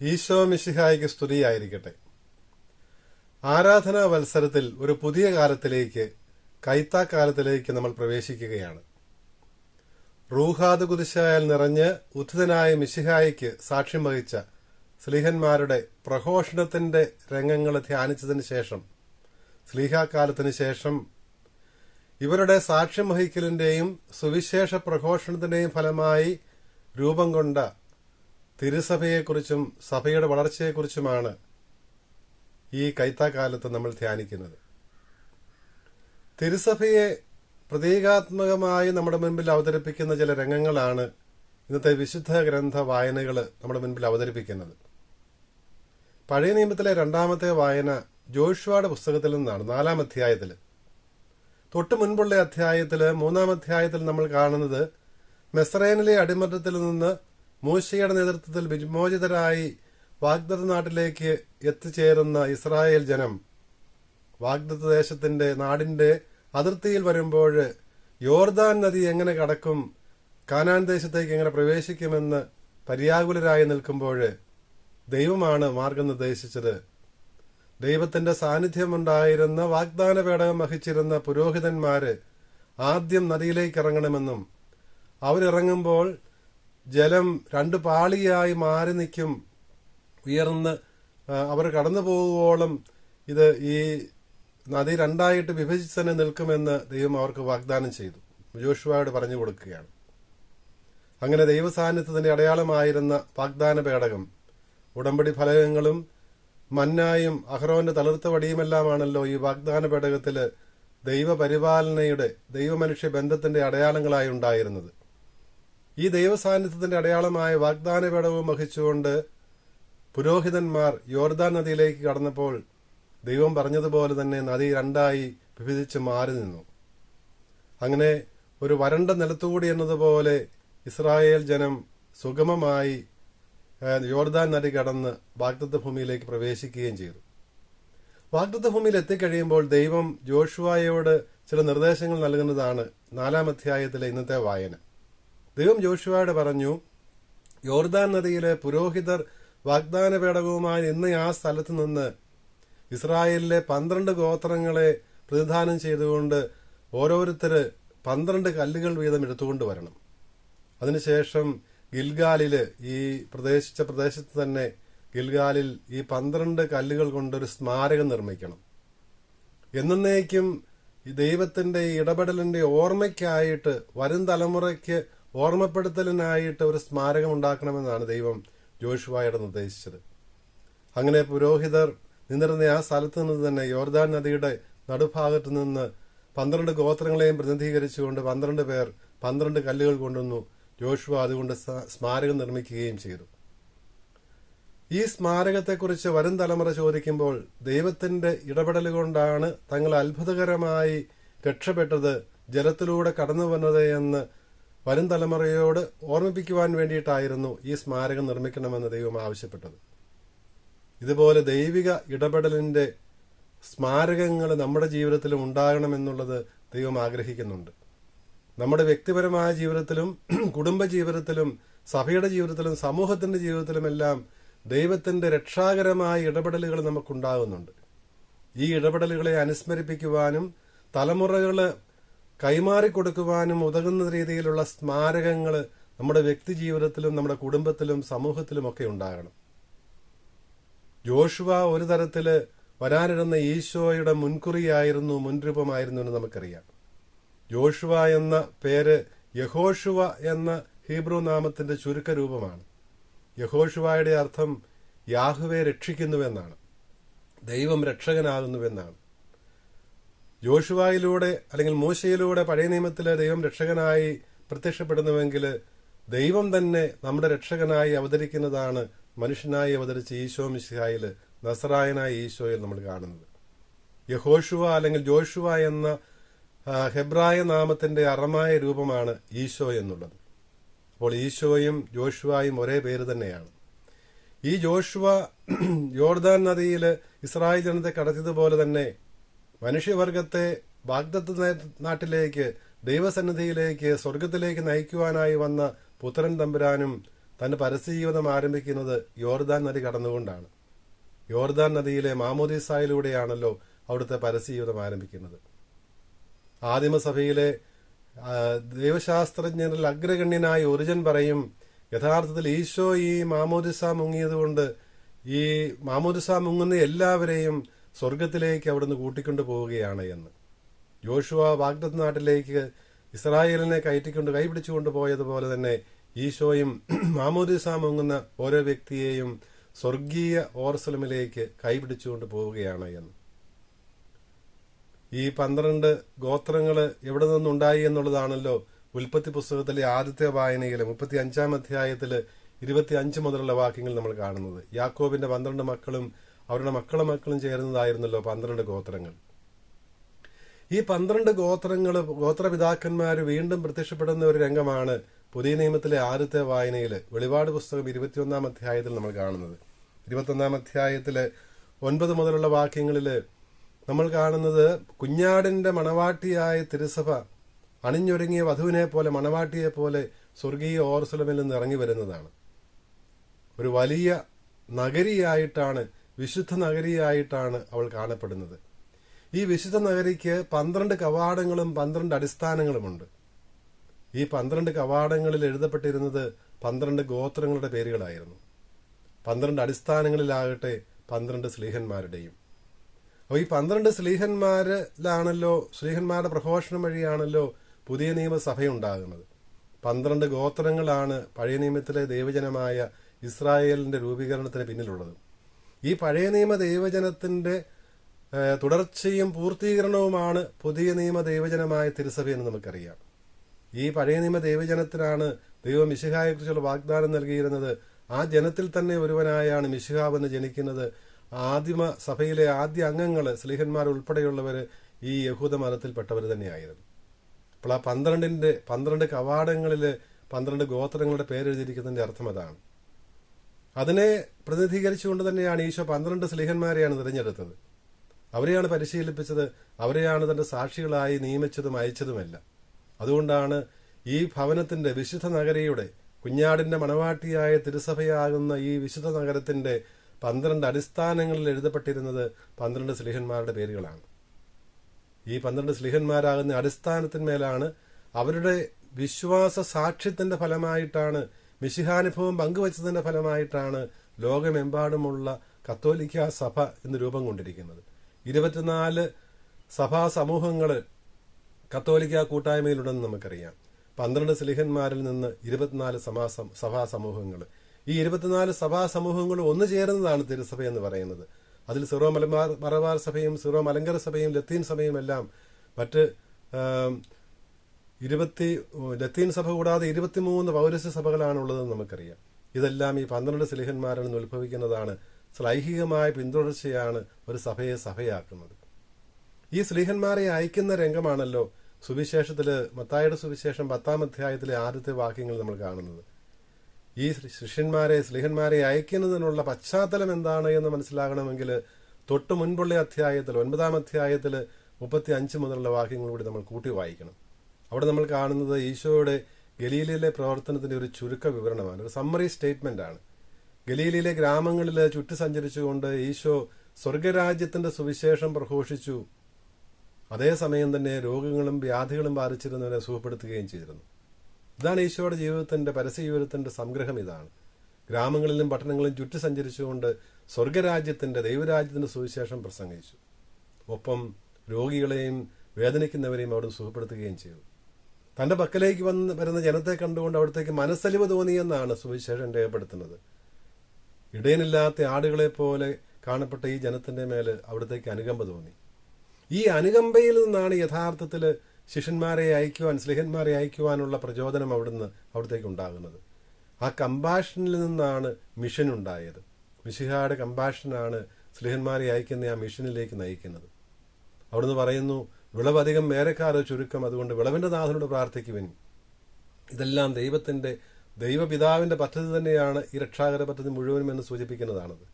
ഈശോ മിശിഹായിക്ക് സ്തുതിയായിരിക്കട്ടെ. ആരാധനാ വത്സരത്തിൽ ഒരു പുതിയ കാലത്തിലേക്ക് കൈത്താക്കാലത്തിലേക്ക് നമ്മൾ പ്രവേശിക്കുകയാണ്. റൂഹാദ് കുതിശായാൽ നിറഞ്ഞ് ഉദ്ധിതനായ മിശിഹായിക്ക് സാക്ഷ്യം വഹിച്ച സ്ലീഹന്മാരുടെ പ്രഘോഷണത്തിന്റെ രംഗങ്ങൾ ധ്യാനിച്ചതിന് ശേഷം സ്ലീഹാകാലത്തിന് ശേഷം ഇവരുടെ സാക്ഷ്യം വഹിക്കലിന്റെയും സുവിശേഷ പ്രഘോഷണത്തിന്റെയും ഫലമായി രൂപം കൊണ്ട തിരുസഭയെക്കുറിച്ചും സഭയുടെ വളർച്ചയെക്കുറിച്ചുമാണ് ഈ കൈത്താക്കാലത്ത് നമ്മൾ ധ്യാനിക്കുന്നത്. തിരുസഭയെ പ്രതീകാത്മകമായി നമ്മുടെ മുൻപിൽ അവതരിപ്പിക്കുന്ന ചില രംഗങ്ങളാണ് ഇന്നത്തെ വിശുദ്ധ ഗ്രന്ഥ വായനകൾ നമ്മുടെ മുൻപിൽ അവതരിപ്പിക്കുന്നത്. പഴയ നിയമത്തിലെ രണ്ടാമത്തെ വായന ജോഷുവയുടെ പുസ്തകത്തിൽ നിന്നാണ് നാലാം അധ്യായത്തിൽ. തൊട്ടു മുൻപുള്ള അധ്യായത്തിൽ മൂന്നാം അധ്യായത്തിൽ നമ്മൾ കാണുന്നത് മെസ്രൈനിലെ അടിമത്തത്തിൽ നിന്ന് മൂശയുടെ നേതൃത്വത്തിൽ വിമോചിതരായി വാഗ്ദത്ത നാട്ടിലേക്ക് എത്തിച്ചേരുന്ന ഇസ്രായേൽ ജനം വാഗ്ദത്ത ദേശത്തിന്റെ നാടിന്റെ അതിർത്തിയിൽ വരുമ്പോൾ യോർദാൻ നദി എങ്ങനെ കടക്കും കാനാൻ ദേശത്തേക്ക് എങ്ങനെ പ്രവേശിക്കുമെന്ന് പര്യാകുലരായി നിൽക്കുമ്പോൾ ദൈവമാണ് മാർഗം നിർദ്ദേശിച്ചത്. ദൈവത്തിന്റെ സാന്നിധ്യമുണ്ടായിരുന്ന വാഗ്ദാന പേടകം വഹിച്ചിരുന്ന പുരോഹിതന്മാര് ആദ്യം നദിയിലേക്ക് ഇറങ്ങണമെന്നും അവരിറങ്ങുമ്പോൾ ജലം രണ്ട് പാളിയായി മാറി നിൽക്കും. ഉയർന്ന് അവർ കടന്നു പോകുവോളം ഇത് ഈ നദി രണ്ടായിട്ട് വിഭജിച്ച് തന്നെ നിൽക്കുമെന്ന് ദൈവം അവർക്ക് വാഗ്ദാനം ചെയ്തു. ജോഷുവായോട് പറഞ്ഞു കൊടുക്കുകയാണ്. അങ്ങനെ ദൈവസാന്നിധ്യത്തിന്റെ അടയാളമായിരുന്ന വാഗ്ദാന പേടകം ഉടമ്പടി ഫലകങ്ങളും മന്നായും അഹ്റോന്റെ തളിർത്ത വടിയുമെല്ലാമാണല്ലോ ഈ വാഗ്ദാന പേടകത്തിൽ ദൈവപരിപാലനയുടെ ദൈവമനുഷ്യ ബന്ധത്തിന്റെ അടയാളങ്ങളായി ഉണ്ടായിരുന്നത്. ഈ ദൈവസാന്നിധ്യത്തിന്റെ അടയാളമായ വാഗ്ദാന പേടകവും വഹിച്ചുകൊണ്ട് പുരോഹിതന്മാർ യോർദാൻ നദിയിലേക്ക് കടന്നപ്പോൾ ദൈവം പറഞ്ഞതുപോലെ തന്നെ നദി രണ്ടായി വിഭജിച്ച് മാറി നിന്നു. അങ്ങനെ ഒരു വരണ്ട നിലത്തുകൂടി എന്നതുപോലെ ഇസ്രായേൽ ജനം സുഗമമായി യോർദാൻ നദി കടന്ന് വാഗ്ദത്ത ഭൂമിയിലേക്ക് പ്രവേശിക്കുകയും ചെയ്തു. വാഗ്ദത്ത ഭൂമിയിൽ എത്തിക്കഴിയുമ്പോൾ ദൈവം ജോഷുവായോട് ചില നിർദ്ദേശങ്ങൾ നൽകുന്നതാണ് നാലാം അധ്യായത്തിലെ ഇന്നത്തെ വായന. ദൈവം ജോഷുവായോട് പറഞ്ഞു യോർദാൻ നദിയിലെ പുരോഹിതർ വാഗ്ദാന പേടകവുമായി ഇന്ന് ആ സ്ഥലത്ത് നിന്ന് ഇസ്രായേലിലെ പന്ത്രണ്ട് ഗോത്രങ്ങളെ പ്രതിദാനം ചെയ്തുകൊണ്ട് ഓരോരുത്തര് പന്ത്രണ്ട് കല്ലുകൾ വീതം എടുത്തുകൊണ്ട് വരണം. അതിനുശേഷം ഗിൽഗാലിൽ ഈ പ്രദേശിച്ച പ്രദേശത്ത് തന്നെ ഗിൽഗാലിൽ ഈ പന്ത്രണ്ട് കല്ലുകൾ കൊണ്ടൊരു സ്മാരകം നിർമ്മിക്കണം. എന്നേക്കും ദൈവത്തിന്റെ ഇടപെടലിന്റെ ഓർമ്മയ്ക്കായിട്ട് വരും തലമുറയ്ക്ക് ഓർമ്മപ്പെടുത്തലിനായിട്ട് ഒരു സ്മാരകം ഉണ്ടാക്കണമെന്നാണ് ദൈവം ജോഷുവായുടെ നിർദ്ദേശിച്ചത്. അങ്ങനെ പുരോഹിതർ നിന്നിരുന്ന ആ സ്ഥലത്ത് നിന്ന് തന്നെ യോർദാൻ നദിയുടെ നടുഭാഗത്ത് നിന്ന് പന്ത്രണ്ട് ഗോത്രങ്ങളെയും പ്രതിനിധീകരിച്ചുകൊണ്ട് പന്ത്രണ്ട് പേർ പന്ത്രണ്ട് കല്ലുകൾ കൊണ്ടുവന്നു ജോഷുവ അതുകൊണ്ട് സ്മാരകം നിർമ്മിക്കുകയും ചെയ്തു. ഈ സ്മാരകത്തെക്കുറിച്ച് വരും തലമുറ ചോദിക്കുമ്പോൾ ദൈവത്തിന്റെ ഇടപെടൽ കൊണ്ടാണ് തങ്ങൾ അത്ഭുതകരമായി രക്ഷപ്പെട്ടത് ജലത്തിലൂടെ കടന്നു വന്നത് എന്ന് വരും തലമുറയോട് ഓർമ്മിപ്പിക്കുവാൻ വേണ്ടിയിട്ടായിരുന്നു ഈ സ്മാരകം നിർമ്മിക്കണമെന്ന് ദൈവം ആവശ്യപ്പെട്ടത്. ഇതുപോലെ ദൈവിക ഇടപെടലിന്റെ സ്മാരകങ്ങൾ നമ്മുടെ ജീവിതത്തിലും ഉണ്ടാകണമെന്നുള്ളത് ദൈവം ആഗ്രഹിക്കുന്നുണ്ട്. നമ്മുടെ വ്യക്തിപരമായ ജീവിതത്തിലും കുടുംബ ജീവിതത്തിലും സഭയുടെ ജീവിതത്തിലും സമൂഹത്തിന്റെ ജീവിതത്തിലുമെല്ലാം ദൈവത്തിന്റെ രക്ഷാകരമായ ഇടപെടലുകൾ നമുക്കുണ്ടാകുന്നുണ്ട്. ഈ ഇടപെടലുകളെ അനുസ്മരിപ്പിക്കുവാനും തലമുറകൾ കൈമാറിക്കൊടുക്കുവാനും ഉതകുന്ന രീതിയിലുള്ള സ്മാരകങ്ങൾ നമ്മുടെ വ്യക്തി ജീവിതത്തിലും നമ്മുടെ കുടുംബത്തിലും സമൂഹത്തിലും ഒക്കെ ഉണ്ടാകണം. ജോഷുവ ഒരു തരത്തിൽ വരാനിരുന്ന ഈശോയുടെ മുൻകുറിയായിരുന്നു മുൻരൂപമായിരുന്നു എന്ന് നമുക്കറിയാം. ജോഷുവ എന്ന പേര് യഹോഷുവ എന്ന ഹീബ്രു നാമത്തിന്റെ ചുരുക്കരൂപമാണ്. യഹോഷുവായുടെ അർത്ഥം യാഹുവെ രക്ഷിക്കുന്നുവെന്നാണ്. ദൈവം രക്ഷകനാകുന്നുവെന്നാണ്. ജോഷുവായിലൂടെ അല്ലെങ്കിൽ മൂശയിലൂടെ പഴയ നിയമത്തിലെ ദൈവം രക്ഷകനായി പ്രത്യക്ഷപ്പെടുന്നുവെങ്കിൽ ദൈവം തന്നെ നമ്മുടെ രക്ഷകനായി അവതരിക്കുന്നതാണ് മനുഷ്യനായി അവതരിച്ച ഈശോ മിശിഹായിൽ നസറായനായ ഈശോയിൽ നമ്മൾ കാണുന്നത്. യഹോഷുവ അല്ലെങ്കിൽ ജോഷുവ എന്ന ഹെബ്രായ നാമത്തിന്റെ അറമായ രൂപമാണ് ഈശോ എന്നുള്ളത്. അപ്പോൾ ഈശോയും ജോഷുവായും ഒരേ പേര് തന്നെയാണ്. ഈ ജോഷുവ യോർദാൻ നദിയിൽ ഇസ്രായേൽ ജനത്തെ കടത്തിയതുപോലെ തന്നെ മനുഷ്യവർഗത്തെ വാഗ്ദത്ത നാട്ടിലേക്ക് ദൈവസന്നിധിയിലേക്ക് സ്വർഗത്തിലേക്ക് നയിക്കുവാനായി വന്ന പുത്രൻ തമ്പുരാനും തന്റെ പരസ്യ ജീവിതം ആരംഭിക്കുന്നത് യോർദാൻ നദി കടന്നുകൊണ്ടാണ്. യോർദാൻ നദിയിലെ മാമോദീസായിലൂടെയാണല്ലോ അവിടുത്തെ പരസ്യ ജീവിതം ആരംഭിക്കുന്നത് ആദിമസഭയിലെ ദൈവശാസ്ത്രജ്ഞരിൽ അഗ്രഗണ്യനായ ഒറിജൻ പറയും യഥാർത്ഥത്തിൽ ഈശോ ഈ മാമോദിസ മുങ്ങിയതുകൊണ്ട് ഈ മാമോദിസ മുങ്ങുന്ന എല്ലാവരെയും സ്വർഗത്തിലേക്ക് അവിടുന്ന് കൂട്ടിക്കൊണ്ടു പോവുകയാണ് എന്ന്. യോശുവ വാഗ്ദത്ത് നാട്ടിലേക്ക് ഇസ്രായേലിനെ കയറ്റിക്കൊണ്ട് കൈപിടിച്ചുകൊണ്ട് പോയതുപോലെ തന്നെ ഈശോയും മാമോദിസ മുങ്ങുന്ന ഓരോ വ്യക്തിയെയും സ്വർഗീയ ഓർസലമിലേക്ക് കൈപിടിച്ചുകൊണ്ട് പോവുകയാണ് എന്ന്. ഈ പന്ത്രണ്ട് ഗോത്രങ്ങൾ എവിടെ നിന്നുണ്ടായി എന്നുള്ളതാണല്ലോ ഉൽപ്പത്തി പുസ്തകത്തിലെ ആദ്യത്തെ വായനയിലെ മുപ്പത്തി അഞ്ചാം അധ്യായത്തിൽ ഇരുപത്തി അഞ്ച് മുതലുള്ള വാക്യങ്ങൾ നമ്മൾ കാണുന്നത്. യാക്കോബിന്റെ പന്ത്രണ്ട് മക്കളും അവരുടെ മക്കളും മക്കളും ചേരുന്നതായിരുന്നല്ലോ പന്ത്രണ്ട് ഗോത്രങ്ങൾ. ഈ പന്ത്രണ്ട് ഗോത്രങ്ങൾ ഗോത്രപിതാക്കന്മാർ വീണ്ടും പ്രത്യക്ഷപ്പെടുന്ന ഒരു രംഗമാണ് പുതിയ നിയമത്തിലെ ആദ്യത്തെ വായനയിൽ വെളിപാട് പുസ്തകം ഇരുപത്തിയൊന്നാം അധ്യായത്തിൽ നമ്മൾ കാണുന്നത്. ഇരുപത്തൊന്നാം അധ്യായത്തിൽ ഒൻപത് മുതലുള്ള വാക്യങ്ങളിൽ നമ്മൾ കാണുന്നത് കുഞ്ഞാടിന്റെ മണവാട്ടിയായ തിരുസഭ അണിഞ്ഞൊരുങ്ങിയ വധുവിനെ പോലെ മണവാട്ടിയെ പോലെ സ്വർഗീയ ഓർസുലമിൽ നിന്ന് ഇറങ്ങി വരുന്നതാണ്. ഒരു വലിയ നഗരിയായിട്ടാണ് വിശുദ്ധ നഗരിയായിട്ടാണ് അവൾ കാണപ്പെടുന്നത്. ഈ വിശുദ്ധ നഗരിക്ക് പന്ത്രണ്ട് കവാടങ്ങളും പന്ത്രണ്ട് അടിസ്ഥാനങ്ങളുമുണ്ട്. ഈ പന്ത്രണ്ട് കവാടങ്ങളിൽ എഴുതപ്പെട്ടിരുന്നത് പന്ത്രണ്ട് ഗോത്രങ്ങളുടെ പേരുകളായിരുന്നു. പന്ത്രണ്ട് അടിസ്ഥാനങ്ങളിലാകട്ടെ പന്ത്രണ്ട് സ്ലീഹന്മാരുടെയും. അപ്പോൾ ഈ പന്ത്രണ്ട് സ്ലീഹന്മാരിലാണല്ലോ സ്ലീഹന്മാരുടെ പ്രഘോഷണം വഴിയാണല്ലോ പുതിയ നിയമസഭയുണ്ടാകുന്നത് പന്ത്രണ്ട് ഗോത്രങ്ങളാണ് പഴയ നിയമത്തിലെ ദൈവജനമായ ഇസ്രായേലിന്റെ രൂപീകരണത്തിന് പിന്നിലുള്ളത്. ഈ പഴയ നിയമ ദൈവജനത്തിന്റെ തുടർച്ചയും പൂർത്തീകരണവുമാണ് പുതിയ നിയമ ദൈവജനമായ തിരുസഭ എന്ന് നമുക്കറിയാം. ഈ പഴയ നിയമ ദൈവജനത്തിനാണ് ദൈവം മിശിഹായെക്കുറിച്ചുള്ള വാഗ്ദാനം നൽകിയിരുന്നത്. ആ ജനത്തിൽ തന്നെ ഒരുവനായാണ് മിശിഹാവെന്ന് ജനിക്കുന്നത്. ആദിമ സഭയിലെ ആദ്യ അംഗങ്ങൾ സ്ലീഹന്മാർ ഉൾപ്പെടെയുള്ളവര് ഈ യഹൂദ മതത്തിൽപ്പെട്ടവർ തന്നെയായിരുന്നു. അപ്പോൾ ആ പന്ത്രണ്ടിന്റെ പന്ത്രണ്ട് കവാടങ്ങളിൽ പന്ത്രണ്ട് ഗോത്രങ്ങളുടെ പേരെഴുതിയിരിക്കുന്നതിന്റെ അർത്ഥം അതാണ്. അതിനെ പ്രതിനിധീകരിച്ചുകൊണ്ട് തന്നെയാണ് ഈശോ പന്ത്രണ്ട് സ്ലീഹന്മാരെയാണ് തിരഞ്ഞെടുത്തത്. അവരെയാണ് പരിശീലിപ്പിച്ചത് അവരെയാണ് തന്റെ സാക്ഷികളായി നിയമിച്ചതും അയച്ചതുമെല്ലാം. അതുകൊണ്ടാണ് ഈ ഭവനത്തിന്റെ വിശുദ്ധ നഗരിയുടെ കുഞ്ഞാടിന്റെ മണവാട്ടിയായ തിരുസഭയാകുന്ന ഈ വിശുദ്ധ നഗരത്തിന്റെ പന്ത്രണ്ട് അടിസ്ഥാനങ്ങളിൽ എഴുതപ്പെട്ടിരുന്നത് പന്ത്രണ്ട് സ്ലിഹന്മാരുടെ പേരുകളാണ്. ഈ പന്ത്രണ്ട് സ്ലിഹന്മാരാകുന്ന അടിസ്ഥാനത്തിന്മേലാണ് അവരുടെ വിശ്വാസ സാക്ഷ്യത്തിന്റെ ഫലമായിട്ടാണ് മിശിഹാനുഭവം പങ്കുവച്ചതിന്റെ ഫലമായിട്ടാണ് ലോകമെമ്പാടുമുള്ള കത്തോലിക്ക സഭ ഇന്ന് രൂപം കൊണ്ടിരിക്കുന്നത്. ഇരുപത്തിനാല് സഭാ സമൂഹങ്ങൾ കത്തോലിക്ക കൂട്ടായ്മയിലുണ്ടെന്ന് നമുക്കറിയാം. പന്ത്രണ്ട് സ്ലിഹന്മാരിൽ നിന്ന് ഇരുപത്തിനാല് സമാ സഭാ സമൂഹങ്ങൾ ഈ ഇരുപത്തിനാല് സഭാ സമൂഹങ്ങൾ ഒന്നു ചേരുന്നതാണ് തിരുസഭ എന്ന് പറയുന്നത്. അതിൽ സിറോ മലബാർ മറവാർ സഭയും സിറോ മലങ്കര സഭയും ലത്തീൻ സഭയും എല്ലാം മറ്റ് ഇരുപത്തി ലത്തീൻ സഭ കൂടാതെ ഇരുപത്തിമൂന്ന് പൗരസ്യ സഭകളാണുള്ളതെന്ന് നമുക്കറിയാം. ഇതെല്ലാം ഈ പന്ത്രണ്ട് സ്ലിഹന്മാരിൽ നിന്ന് ഉത്ഭവിക്കുന്നതാണ്. ശ്ലൈഹികമായ പിന്തുടർച്ചയാണ് ഒരു സഭയെ സഭയാക്കുന്നത്. ഈ സ്ലീഹന്മാരെ അയക്കുന്ന രംഗമാണല്ലോ സുവിശേഷത്തിൽ മത്തായുടെ സുവിശേഷം പത്താം അധ്യായത്തിലെ ആദ്യത്തെ വാക്യങ്ങൾ നമ്മൾ കാണുന്നത്. ഈ ശിഷ്യന്മാരെ സ്ലീഹന്മാരെ അയക്കുന്നതിനുള്ള പശ്ചാത്തലം എന്താണ് എന്ന് മനസ്സിലാകണമെങ്കിൽ തൊട്ടു മുൻപുള്ള അധ്യായത്തിൽ ഒൻപതാം അധ്യായത്തിൽ മുപ്പത്തി അഞ്ച് മുതലുള്ള വാക്യങ്ങൾ കൂടി നമ്മൾ കൂട്ടി വായിക്കണം. അവിടെ നമ്മൾ കാണുന്നത് ഈശോയുടെ ഗലീലയിലെ പ്രവർത്തനത്തിന്റെ ഒരു ചുരുക്ക വിവരണമാണ്. ഒരു സമ്മറി സ്റ്റേറ്റ്മെന്റ് ആണ്. ഗലീലയിലെ ഗ്രാമങ്ങളിൽ ചുറ്റി സഞ്ചരിച്ചുകൊണ്ട് ഈശോ സ്വർഗരാജ്യത്തിന്റെ സുവിശേഷം പ്രഘോഷിച്ചു. അതേസമയം തന്നെ രോഗങ്ങളും വ്യാധികളും ബാധിച്ചിരുന്നവരെ സുഖപ്പെടുത്തുകയും ചെയ്തിരുന്നു. ഇതാണ് ഈശോയുടെ ജീവിതത്തിന്റെ പരസ്യ ജീവിതത്തിന്റെ സംഗ്രഹം ഇതാണ്. ഗ്രാമങ്ങളിലും പട്ടണങ്ങളിലും ചുറ്റി സഞ്ചരിച്ചുകൊണ്ട് സ്വർഗരാജ്യത്തിന്റെ ദൈവരാജ്യത്തിന്റെ സുവിശേഷം പ്രസംഗിച്ചു. ഒപ്പം രോഗികളെയും വേദനിക്കുന്നവരെയും അവിടെ സുഖപ്പെടുത്തുകയും ചെയ്തു. തന്റെ പക്കലേക്ക് വന്ന് വരുന്ന ജനത്തെ കണ്ടുകൊണ്ട് അവിടത്തേക്ക് മനസ്സലിവ് തോന്നിയെന്നാണ് സുവിശേഷം രേഖപ്പെടുത്തുന്നത്. ഇടയനില്ലാത്ത ആടുകളെ പോലെ കാണപ്പെട്ട ഈ ജനത്തിന്റെ മേൽ അവിടത്തേക്ക് അനുകമ്പ തോന്നി. ഈ അനുകമ്പയിൽ നിന്നാണ് യഥാർത്ഥത്തിൽ ശിഷ്യന്മാരെ അയക്കുവാൻ സ്ലിഹന്മാരെ അയക്കുവാനുള്ള പ്രചോദനം അവിടുന്ന് അവിടത്തേക്ക് ഉണ്ടാകുന്നത്. ആ കമ്പാഷനിൽ നിന്നാണ് മിഷൻ ഉണ്ടായത്. മിശിഹായുടെ കമ്പാഷനാണ് സ്ലിഹന്മാരെ അയക്കുന്ന ആ മിഷനിലേക്ക് നയിക്കുന്നത്. അവിടുന്ന് പറയുന്നു വിളവധികം മേരക്കാറ് ചുരുക്കം അതുകൊണ്ട് വിളവിന്റെ നാഥനോട് പ്രാർത്ഥിക്കുവിൻ. ഇതെല്ലാം ദൈവത്തിന്റെ ദൈവപിതാവിന്റെ പദ്ധതി തന്നെയാണ് ഈ രക്ഷാകര പദ്ധതി മുഴുവനും എന്ന് സൂചിപ്പിക്കുന്നതാണത്.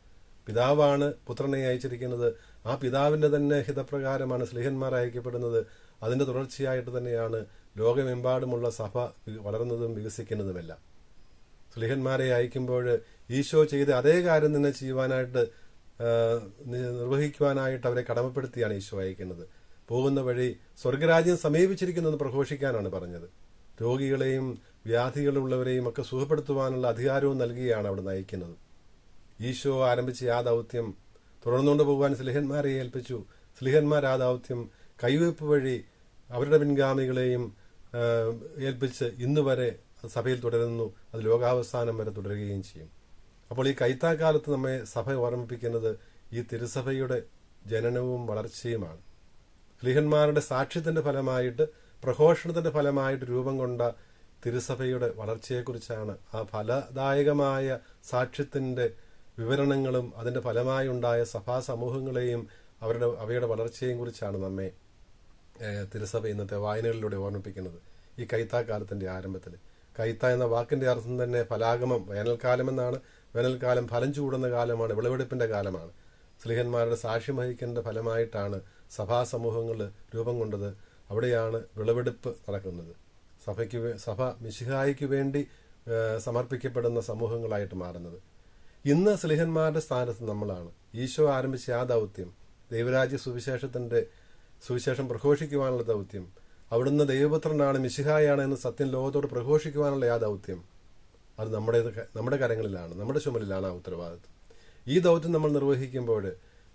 പിതാവാണ് പുത്രനെ അയച്ചിരിക്കുന്നത്. ആ പിതാവിന്റെ തന്നെ ഹിതപ്രകാരമാണ് സ്ലിഹന്മാർ അയക്കപ്പെടുന്നത്. അതിന്റെ തുടർച്ചയായിട്ട് തന്നെയാണ് ലോകമെമ്പാടുമുള്ള സഭ വളർന്നതും വികസിക്കുന്നതുമെല്ലാം. സ്ലിഹന്മാരെ അയക്കുമ്പോൾ ഈശോ ചെയ്ത് അതേ കാര്യം തന്നെ ചെയ്യുവാനായിട്ട് നിർവഹിക്കുവാനായിട്ട് അവരെ കടമപ്പെടുത്തിയാണ് ഈശോ അയക്കുന്നത്. പോകുന്ന വഴി സ്വർഗരാജ്യം സമീപിച്ചിരിക്കുന്നെന്ന് പ്രഘോഷിക്കാനാണ് പറഞ്ഞത്. രോഗികളെയും വ്യാധികളുള്ളവരെയും ഒക്കെ സുഖപ്പെടുത്തുവാനുള്ള അധികാരവും നൽകിയാണ് അവിടെ നയിക്കുന്നത്. ഈശോ ആരംഭിച്ച ആ ദൗത്യം തുടർന്നുകൊണ്ട് പോകുവാൻ സ്ലിഹന്മാരെ ഏൽപ്പിച്ചു. സ്ലിഹന്മാർ ആ ദൗത്യം കൈവയ്പ് വഴി അവരുടെ പിൻഗാമികളെയും ഏൽപ്പിച്ച് ഇന്ന് വരെ സഭയിൽ തുടരുന്നു. അത് ലോകാവസാനം വരെ തുടരുകയും ചെയ്യും. അപ്പോൾ ഈ കൈത്താക്കാലത്ത് നമ്മെ സഭ ഓർമ്മിപ്പിക്കുന്നത് ഈ തിരുസഭയുടെ ജനനവും വളർച്ചയുമാണ്. സ്ലിഹന്മാരുടെ സാക്ഷ്യത്തിന്റെ ഫലമായിട്ട് പ്രഘോഷണത്തിന്റെ ഫലമായിട്ട് രൂപം കൊണ്ട തിരുസഭയുടെ വളർച്ചയെക്കുറിച്ചാണ് ആ ഫലദായകമായ സാക്ഷ്യത്തിന്റെ വിവരണങ്ങളും അതിന്റെ ഫലമായി ഉണ്ടായ സഭാ സമൂഹങ്ങളെയും അവരുടെ അവയുടെ വളർച്ചയെയും കുറിച്ചാണ് നമ്മെ തിരുസഭ ഇന്നത്തെ വായനകളിലൂടെ ഓർമ്മിപ്പിക്കുന്നത്. ഈ കൈത്താക്കാലത്തിന്റെ ആരംഭത്തിൽ. കൈത്ത എന്ന വാക്കിന്റെ അർത്ഥം തന്നെ ഫലാഗമം വേനൽക്കാലം എന്നാണ് വേനൽക്കാലം ഫലം ചൂടുന്ന കാലമാണ് വിളവെടുപ്പിന്റെ കാലമാണ്. സ്ലിഹന്മാരുടെ സാക്ഷ്യം വഹിക്കേണ്ട ഫലമായിട്ടാണ് സഭാ സമൂഹങ്ങൾ രൂപം കൊണ്ടത് അവിടെയാണ് വിളവെടുപ്പ് നടക്കുന്നത്. സഭയ്ക്ക് സഭ മിശിഹായിക്ക് വേണ്ടി സമർപ്പിക്കപ്പെടുന്ന സമൂഹങ്ങളായിട്ട് മാറുന്നത്. ഇന്ന് സ്ലിഹന്മാരുടെ സ്ഥാനത്ത് നമ്മളാണ്. ഈശോ ആരംഭിച്ച ആ ദൗത്യം ദൈവരാജ്യ സുവിശേഷത്തിന്റെ സുവിശേഷം പ്രഘോഷിക്കുവാനുള്ള ദൗത്യം അവിടുന്ന് ദൈവപുത്രനാണ് മിശിഹായാണ് എന്ന് സത്യം ലോകത്തോട് പ്രഘോഷിക്കുവാനുള്ള ആ ദൗത്യം അത് നമ്മുടെ നമ്മുടെ കരങ്ങളിലാണ് നമ്മുടെ ചുമലിലാണ് ആ ഉത്തരവാദിത്വം. ഈ ദൗത്യം നമ്മൾ നിർവഹിക്കുമ്പോൾ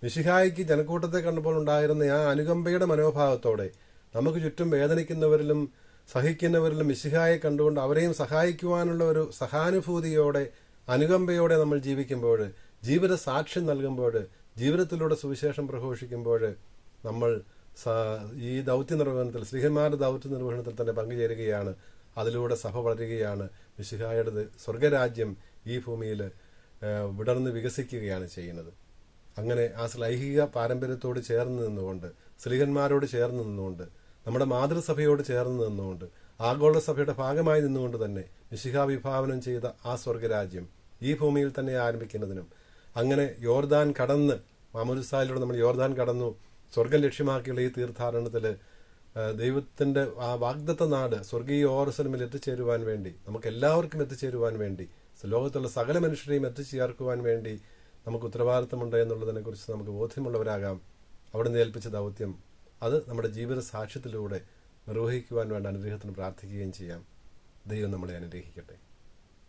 മിശിഹായിക്ക് ജനക്കൂട്ടത്തെ കണ്ടപ്പോൾ ഉണ്ടായിരുന്ന ആ അനുകമ്പയുടെ മനോഭാവത്തോടെ നമുക്ക് ചുറ്റും വേദനിക്കുന്നവരിലും സഹിക്കുന്നവരിലും മിശിഹായെ കണ്ടുകൊണ്ട് അവരെയും സഹായിക്കുവാനുള്ള ഒരു സഹാനുഭൂതിയോടെ അനുകമ്പയോടെ നമ്മൾ ജീവിക്കുമ്പോൾ ജീവിത സാക്ഷ്യം നൽകുമ്പോൾ ജീവിതത്തിലൂടെ സുവിശേഷം പ്രഘോഷിക്കുമ്പോൾ നമ്മൾ ഈ ദൗത്യ നിർവഹണത്തിൽ സ്ത്രീഹന്മാരുടെ ദൗത്യ നിർവഹണത്തിൽ തന്നെ പങ്കുചേരുകയാണ്. അതിലൂടെ സഭ വളരുകയാണ്. മിശിഹായുടെ സ്വർഗരാജ്യം ഈ ഭൂമിയിൽ വിടർന്ന് വികസിക്കുകയാണ് ചെയ്യുന്നത്. അങ്ങനെ ആ ശ്ലൈഹിക പാരമ്പര്യത്തോട് ചേർന്ന് നിന്നുകൊണ്ട് സ്ത്രീകന്മാരോട് ചേർന്ന് നിന്നുകൊണ്ട് നമ്മുടെ മാതൃസഭയോട് ചേർന്ന് നിന്നുകൊണ്ട് ആഗോള സഭയുടെ ഭാഗമായി നിന്നുകൊണ്ട് തന്നെ മിശിഹ വിഭാവനം ചെയ്ത ആ സ്വർഗരാജ്യം ഈ ഭൂമിയിൽ തന്നെ ആരംഭിക്കുന്നതിനും അങ്ങനെ യോർദാൻ കടന്ന് മാമോദിസായിലൂടെ നമ്മൾ യോർദാൻ കടന്നു സ്വർഗം ലക്ഷ്യമാക്കിയുള്ള ഈ തീർത്ഥാടനത്തിൽ ദൈവത്തിന്റെ ആ വാഗ്ദത്ത നാട് സ്വർഗീയ ഓർസലമിൽ എത്തിച്ചേരുവാൻ വേണ്ടി നമുക്ക് എല്ലാവർക്കും എത്തിച്ചേരുവാൻ വേണ്ടി ലോകത്തുള്ള സകല മനുഷ്യരെയും എത്തിച്ചേർക്കുവാൻ വേണ്ടി നമുക്ക് ഉത്തരവാദിത്തമുണ്ട് എന്നുള്ളതിനെ കുറിച്ച് നമുക്ക് ബോധ്യമുള്ളവരാകാം. അവിടെ നിന്ന് ഏൽപ്പിച്ച ദൗത്യം അത് നമ്മുടെ ജീവിത സാക്ഷ്യത്തിലൂടെ നിർവഹിക്കുവാൻ വേണ്ട അനുഗ്രഹത്തിന് പ്രാർത്ഥിക്കുകയും ചെയ്യാം. ദൈവം നമ്മളെ അനുഗ്രഹിക്കട്ടെ.